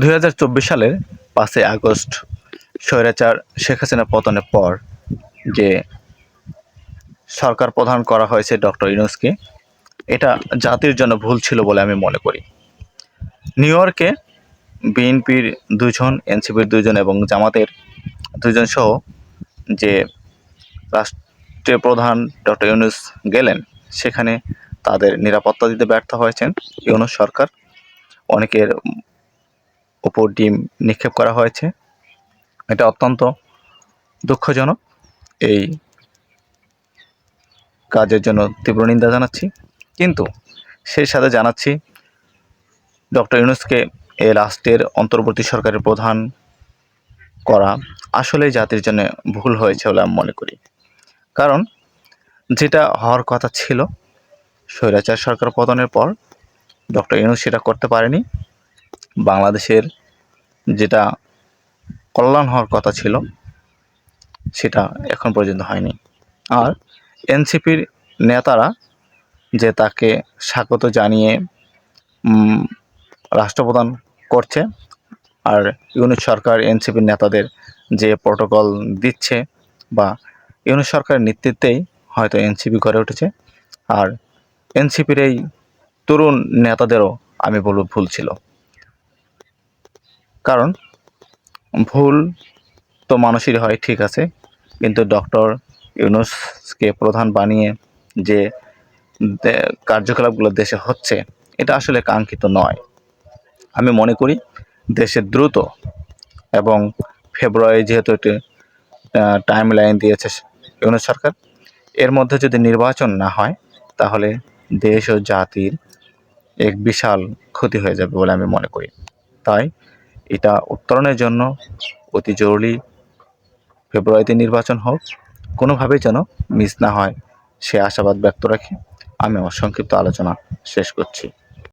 দু হাজার চব্বিশ সালের পাঁচই আগস্ট স্বৈরাচার শেখ হাসিনা পতনের পর যে সরকার প্রধান করা হয়েছে ডক্টর ইউনুসকে, এটা জাতির জন্য ভুল ছিল বলে আমি মনে করি। নিউ ইয়র্কে বিএনপির দুজন এনসিপির দুজন এবং জামাতের দুজন সহ যে রাষ্ট্রীয় প্রধান ডক্টর ইউনুস গেলেন, সেখানে তাদের নিরাপত্তা দিতে ব্যর্থ হয়েছেন ইউনুস সরকার। অনেকের উপর ডিম নিক্ষেপ করা হয়েছে। এটা অত্যন্ত দুঃখজনক। এই কাজের জন্য তীব্র নিন্দা জানাচ্ছি। কিন্তু সেই সাথে জানাচ্ছি, ডক্টর ইউনুসকে এই রাষ্ট্রের অন্তর্বর্তী সরকারের প্রধান করা আসলেই জাতির জন্য ভুল হয়েছে বলে আমি মনে করি। কারণ যেটা হওয়ার কথা ছিল, স্বৈরাচার সরকার পতনের পর, ডক্টর ইউনুস সেটা করতে পারেনি। বাংলাদেশের যেটা কল্যাণ হওয়ার কথা ছিল, সেটা এখন পর্যন্ত হয়নি। আর এনসিপির নেতারা যে তাকে স্বাগত জানিয়ে রাষ্ট্রপ্রধান করছে, আর ইউনিট সরকার এনসিপির নেতাদের যে প্রোটোকল দিচ্ছে, বা ইউনিট সরকারের নেতৃত্বেই হয়তো এনসিপি গড়ে উঠেছে, আর এনসিপির এই তরুণ নেতাদেরও আমি বলব ভুল ছিল। কারণ ভুল তো মানুষেরই হয়, ঠিক আছে। কিন্তু ডক্টর ইউনুসকে প্রধান বানিয়ে যে কার্যকলাপগুলো দেশে হচ্ছে, এটা আসলে কাঙ্ক্ষিত নয়। আমি মনে করি দেশে দ্রুত এবং ফেব্রুয়ারি যেহেতু একটি টাইম লাইন দিয়েছে ইউনুস সরকার, এর মধ্যে যদি নির্বাচন না হয়, তাহলে দেশ ও জাতির এক বিশাল ক্ষতি হয়ে যাবে বলে আমি মনে করি। তাই এটা উত্তরণের জন্য অতি জরুরি ফেব্রুয়ারিতে নির্বাচন হোক, কোনোভাবেই যেন মিস না হয়। সে আশাবাদ ব্যক্ত রাখি, আমি আমার সংক্ষিপ্ত আলোচনা শেষ করছি।